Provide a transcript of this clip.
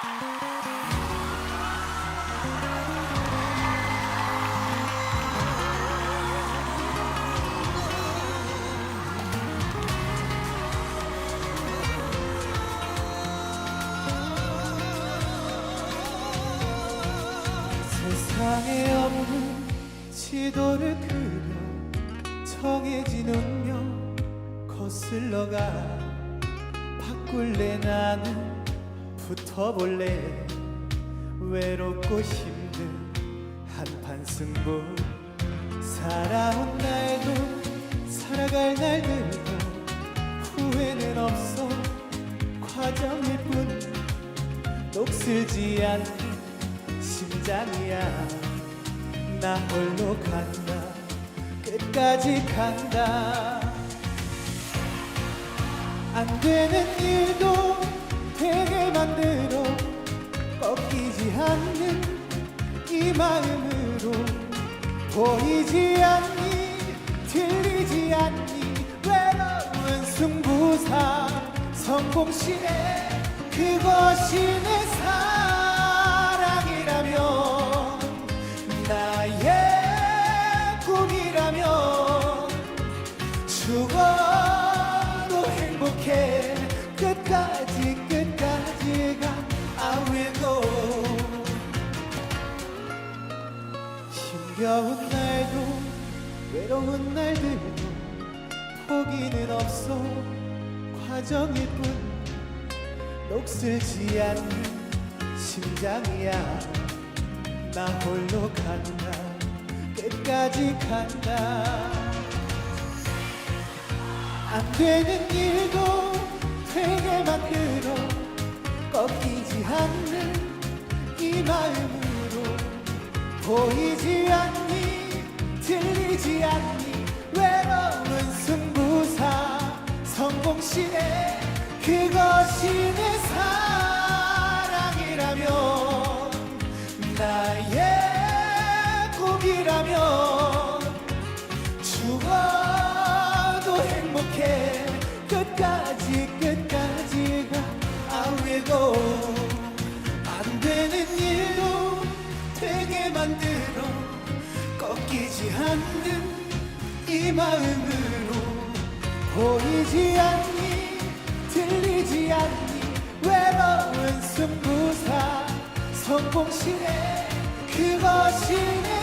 세상에 없는 지도를 그려 정해진 운명 거슬러가 바꿀래 나는 붙어볼래? 외롭고 힘든 한판 승부. 살아온 날도 살아갈 날들도 후회는 없어. 과정일 뿐 녹슬지 않는 심장이야. 나 홀로 간다. 끝까지 간다. 안 되는 일도 마음으로 보이지 않니 들리지 않니 외로운 승부사 성공 시에 그것이 내사 힘겨운 날도 외로운 날들도 포기는 없어. 과정일 뿐 녹슬지 않는 심장이야. 나 홀로 간다. 끝까지 간다. 안 되는 일도 되게 만들어 꺾이지 않는 이 마음으로 보이지 않니? 들리지 않니? 외로운 승부사 성공 시에 그것이 내 사랑이라면 나의 꿈이라면 죽어도 행복해. 끝까지 끝까지가 I will go 만들어 꺾이지 않는 이 마음으로 보이지 않니 들리지 않니 외로운 승부사 성공 시에 그것이 내